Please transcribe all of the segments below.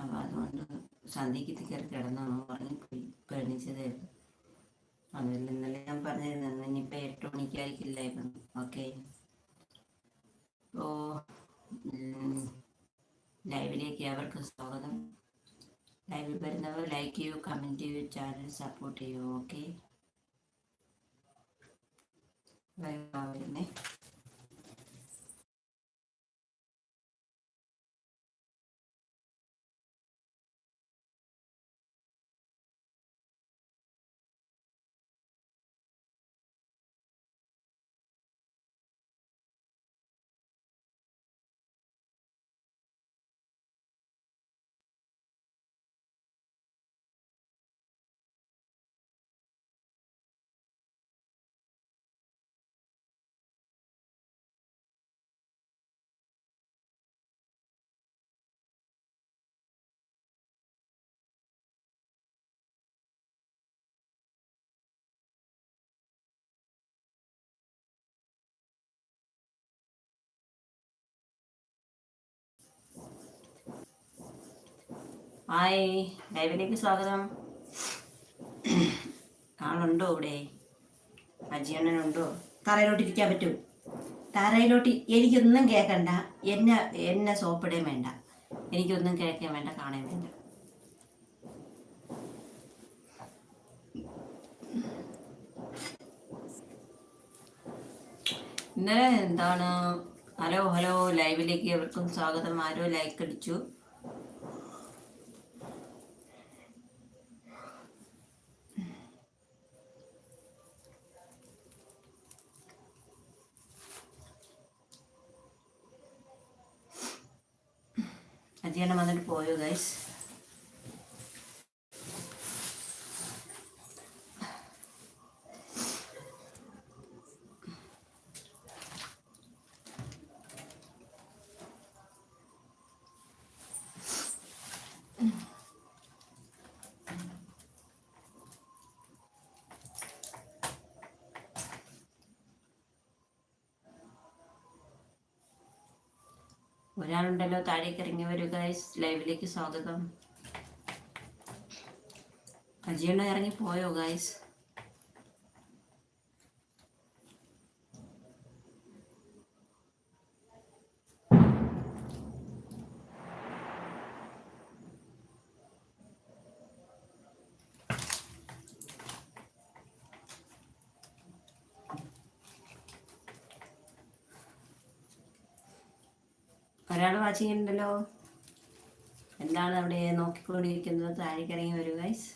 അപ്പോൾ അതുകൊണ്ട് സന്ധ്യയ്ക്ക് കയറി കിടന്നു പറഞ്ഞ് പേണിച്ചതായിരുന്നു അതിൽ ഇന്നലെ ഞാൻ പറഞ്ഞിരുന്നു ഇനിയിപ്പോൾ എട്ട് മണിക്കായിരിക്കില്ലായിരുന്നു. ഓക്കെ. അപ്പോൾ ലൈവിലേക്ക് അവർക്ക് സ്വാഗതം. ലൈവിൽ വരുന്നവർ ലൈക്ക് ചെയ്യൂ കമന്റ് ചെയ്യൂ ചാനൽ സപ്പോർട്ട് ചെയ്യൂ. ഓക്കെ. ലൈവ് ഹായ് ലൈവിലേക്ക് സ്വാഗതം. ആളുണ്ടോ ഇവിടെ? അജിയണ്ണനുണ്ടോ? തറയിലോട്ട് ഇരിക്കാൻ പറ്റൂ. തറയിലോട്ട് എനിക്കൊന്നും കേൾക്കണ്ട. എന്നെ എന്നെ സോപ്പിടുകയും വേണ്ട. എനിക്കൊന്നും കേൾക്കാൻ വേണ്ട കാണാൻ വേണ്ട. ഇന്നലെ എന്താണ്? ഹലോ ഹലോ ലൈവിലേക്ക് എവർക്കും സ്വാഗതം. ആരോ ലൈക്ക് അടിച്ചു. അജിയണ്ണ വന്നിട്ട് പോയോ ഗൈസ് ഒരാളുണ്ടല്ലോ താഴേക്ക് ഇറങ്ങി വരുക ലൈവിലേക്ക് സ്വാഗതം. അജിയണ്ണ ഇറങ്ങി പോയോ ഗൈസ് ഒരാൾ വാച്ചിങ് ഉണ്ടല്ലോ എന്താണ് അവിടെ നോക്കിക്കൊണ്ടിരിക്കുന്നത്? താഴേക്ക് ഇറങ്ങി വരൂ ഗൈസ്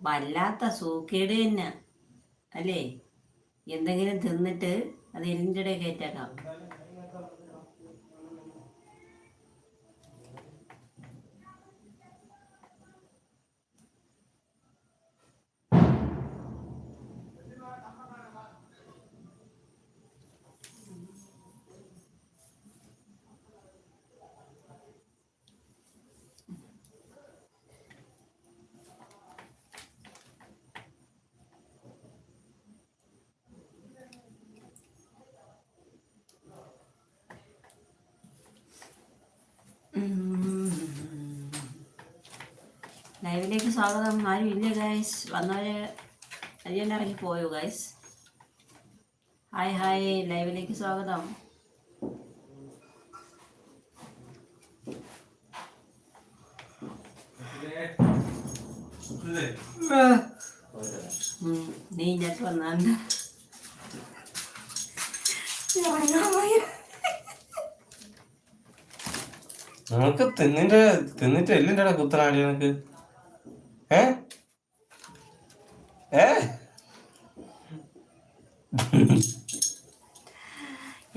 വല്ലാത്ത സൂക്കേട് തന്നെ. അല്ലേ? എന്തെങ്കിലും തിന്നിട്ട് അത് എല്ലിന്റെ ഇടയിൽ കയറ്റേക്കാം ലൈവിലേക്ക് സ്വാഗതം. ആരും ഇല്ല ഗൈസ് വന്നവര് അരിയൻ ഇറങ്ങി പോയോ ഗൈസ് ഹായ് ഹായ് ലൈവിലേക്ക് സ്വാഗതം. നീ ഞാൻ വന്നാണ്ട് നിങ്ങക്ക് തിന്നിന്റെ തിന്നിട്ട് എല്ലിന്റെ കുത്തനാടി നിനക്ക്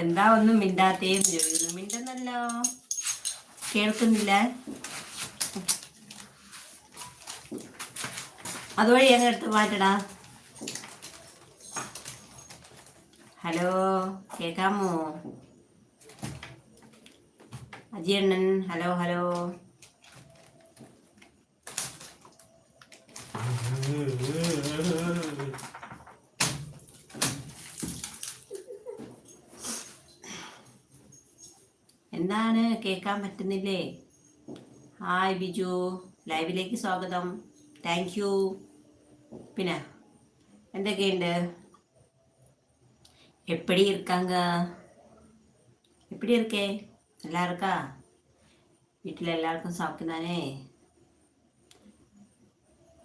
എന്താ ഒന്നും മിണ്ടാത്തേന്ന് ചോദിക്കുന്നു. മിണ്ടുന്നല്ലോ. കേൾക്കുന്നില്ല. അതുവഴി അങ്ങ് എടുത്ത് മാറ്റടാ. ഹലോ കേക്കാമോ അജിയണ്ണൻ ഹലോ ഹലോ. എന്താണ് കേൾക്കാൻ പറ്റുന്നില്ലേ ഹായ് ബിജു ലൈവിലേക്ക് സ്വാഗതം താങ്ക് യു പിന്നെ എന്തൊക്കെയുണ്ട് എപ്പടി இருக்காங்க எப்படி இருக்கே நல்லா இருக்கா വീട്ടിൽ എല്ലാവർക്കും സൗഖ്യം താനേ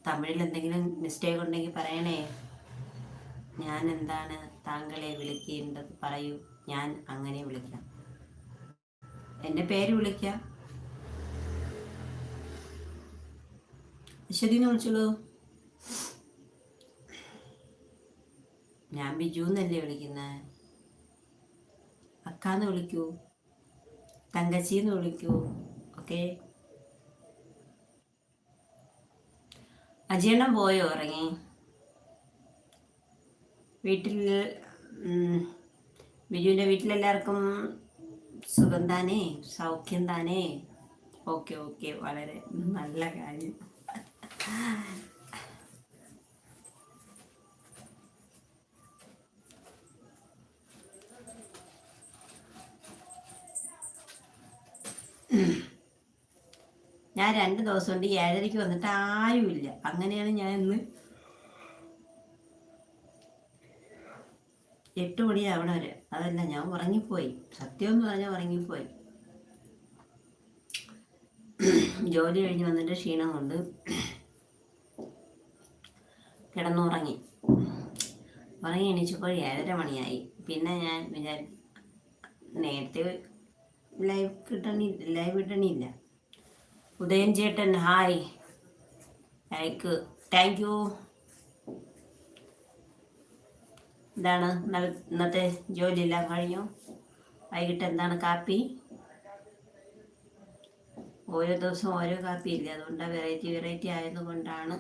തമിഴിൽ എന്തെങ്കിലും മിസ്റ്റേക്ക് ഉണ്ടെങ്കിൽ പറയണേ. ഞാൻ എന്താണ് താങ്കളെ വിളിക്കേണ്ടത്? പറയൂ. ഞാൻ അങ്ങനെ വിളിക്കാം. എന്റെ പേര് വിളിക്കാം? ശരിന്ന് വിളിച്ചുള്ളൂ വിളിച്ചോളൂ. ഞാൻ ബിജു എന്നല്ലേ വിളിക്കുന്നത് അക്കാന്ന് വിളിക്കൂ. തങ്കച്ചിന്ന് വിളിക്കൂ. ഓക്കെ? അജയണ്ണം പോയോ ഇറങ്ങി? വീട്ടിൽ ബിജുവിന്റെ വീട്ടിലെല്ലാവർക്കും സുഖം താനേ? സൗഖ്യം താനേ? Okay okay. വളരെ നല്ല കാര്യം. ഞാൻ രണ്ട് ദിവസം കൊണ്ട് ഏഴരയ്ക്ക് വന്നിട്ട് ആരുമില്ല. അങ്ങനെയാണ് ഞാൻ ഇന്ന് എട്ട് മണിയാവണം വരെ. അതല്ല ഞാൻ ഉറങ്ങിപ്പോയി. സത്യം എന്ന് പറഞ്ഞാൽ ഉറങ്ങിപ്പോയി. ജോലി കഴിഞ്ഞ് വന്നിട്ട് ക്ഷീണം കൊണ്ട് കിടന്നുറങ്ങി. ഉറങ്ങി എണീച്ചപ്പോൾ ഏഴര മണിയായി. പിന്നെ ഞാൻ വിചാരി നേരത്തെ ലൈവ് കിട്ടണി ലൈവ് കിട്ടണില്ല. ഉദയൻ ചേട്ടൻ ഹായ്. ലൈക്ക് താങ്ക് യു എന്താണ് ഇന്നത്തെ ജോലിയെല്ലാം കഴിഞ്ഞു. വൈകിട്ട് എന്താണ് കാപ്പി? ഓരോ ദിവസവും ഓരോ കാപ്പി ഇല്ല? അതുകൊണ്ട് വെറൈറ്റി വെറൈറ്റി ആയതുകൊണ്ടാണ്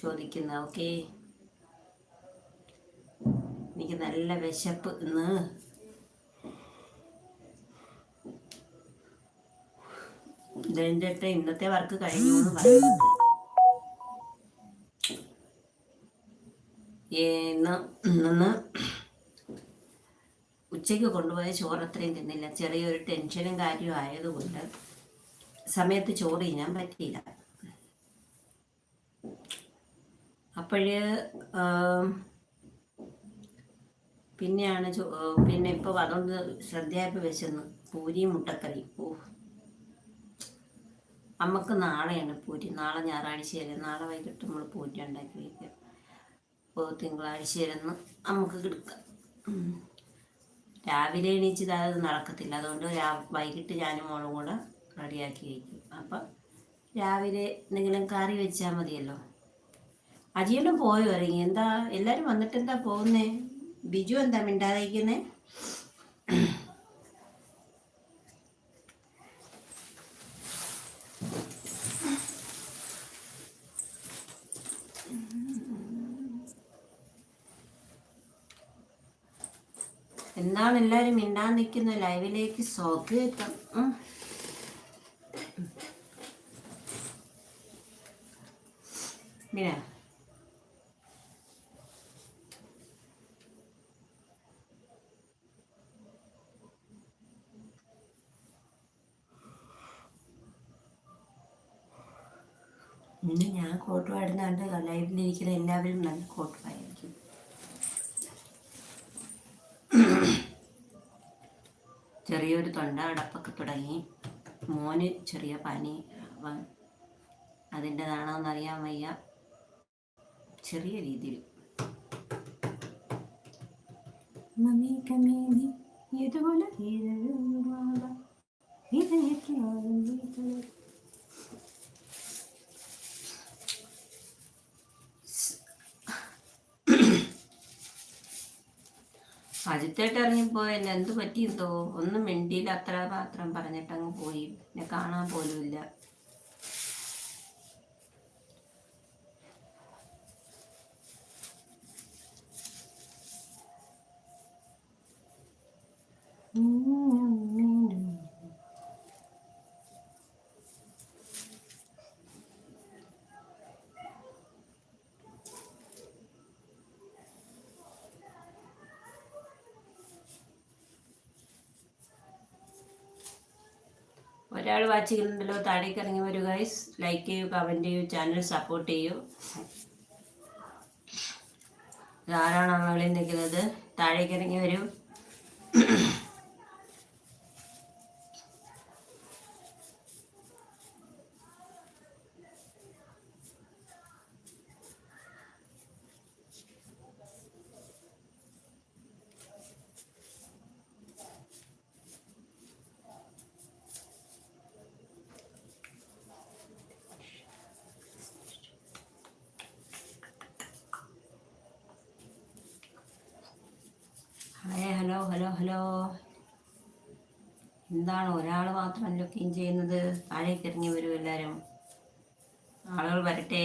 ചോദിക്കുന്നത്. ഓക്കെ എനിക്ക് നല്ല വിശപ്പ് ഇന്ന്. ഇതിന്റെ ഇന്നത്തെ വർക്ക് കഴിഞ്ഞു എന്ന് പറയുന്നത് ഇന്ന് ഉച്ചയ്ക്ക് കൊണ്ടുപോയ ചോറ് അത്രയും തിന്നില്ല. ചെറിയൊരു ടെൻഷനും കാര്യവും ആയതുകൊണ്ട് സമയത്ത് ചോറ് തിന്നാൻ പറ്റിയില്ല. അപ്പോഴ് പിന്നെയാണ് പിന്നെ ഇപ്പോൾ അതുകൊണ്ട് ശ്രദ്ധയായപ്പോൾ വെച്ചെന്ന് പൂരിയും മുട്ടക്കറി ഓ നമുക്ക് നാളെയാണ് പൂരി നാളെ ഞായറാഴ്ചയല്ലേ നാളെ വൈകിട്ട് നമ്മൾ പൂരി ഉണ്ടാക്കി വയ്ക്കാം അപ്പോൾ തിങ്കളാഴ്ച ഇരുന്ന് നമുക്ക് കിടക്കാം. രാവിലെ എണീച്ചത് അത് നടക്കത്തില്ല. അതുകൊണ്ട് രാ വൈകിട്ട് ഞാനും മോളും കൂടെ റെഡിയാക്കി വയ്ക്കും. അപ്പം രാവിലെ എന്തെങ്കിലും കറി വെച്ചാൽ മതിയല്ലോ. അജിയെല്ലാം പോയി ഇറങ്ങി എന്താ? എല്ലാവരും വന്നിട്ട് എന്താ പോകുന്നേ? ബിജു എന്താ മിണ്ടാതിരിക്കുന്നേ? എന്താണ് എല്ലാവരും മിണ്ടാൻ നിൽക്കുന്ന ലൈവിലേക്ക് സ്വാഗതം. പിന്നെ ഇന്ന് ഞാൻ കോട്ട് പാടുന്നുണ്ട് ലൈവിലിരിക്കുന്ന എല്ലാവരും നല്ല കോട്ട് പായിരിക്കും ചെറിയൊരു തൊണ്ട അടപ്പൊക്കെ തുടങ്ങി. മോന് ചെറിയ പനി. അവൻ അതിന്റെതാണോ എന്നറിയാൻ വയ്യ. ചെറിയ രീതിയിൽ. ഇതുപോലെ അജിത്തേട്ട് എന്നെ എന്ത് പറ്റിയെന്തോ ഒന്നും മിണ്ടിയില്ല. അത്ര മാത്രം പറഞ്ഞിട്ടങ്ങ് പോയി. എന്നെ കാണാൻ പോലുമില്ല. ഒരാൾ വാച്ച് ചെയ്യുന്നുണ്ടല്ലോ താഴേക്ക് ഇറങ്ങി വരൂ ഗൈസ് ലൈക്ക് ചെയ്യൂ കമന്റ് ചെയ്യൂ ചാനൽ സപ്പോർട്ട് ചെയ്യൂ. ഇതാരാണ് ആ നിൽക്കുന്നത്? താഴേക്ക് ഇറങ്ങി വരൂ ഹായ് ഹലോ ഹലോ. എന്താണ് ഒരാൾ മാത്രം ലൊക്കെയും ചെയ്യുന്നത്? താഴേക്ക് ഇറങ്ങി വരും എല്ലാവരും ആളുകൾ വരട്ടെ.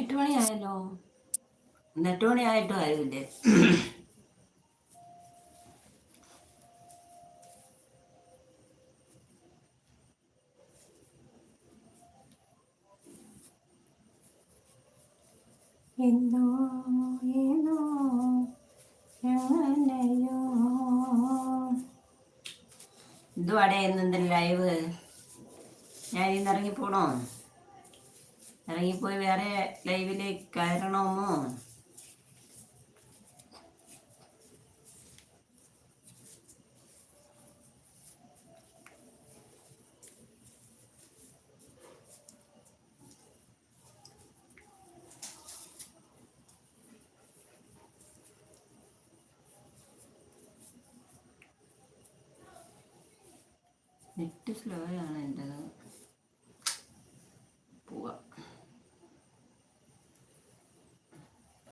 എട്ട് മണിയായല്ലോ എട്ട് മണിയായിട്ടും ആരുമില്ലേ? എന്തുവാടേ ഇന്നെന്താ ലൈവ്? ഞാൻ ഇന്ന് ഇറങ്ങിപ്പോണോ? ഇറങ്ങിപ്പോയി വേറെ ലൈവിലേക്ക് കയറണമോ? നെറ്റ് സ്ലോ ആണ് എന്റെത്.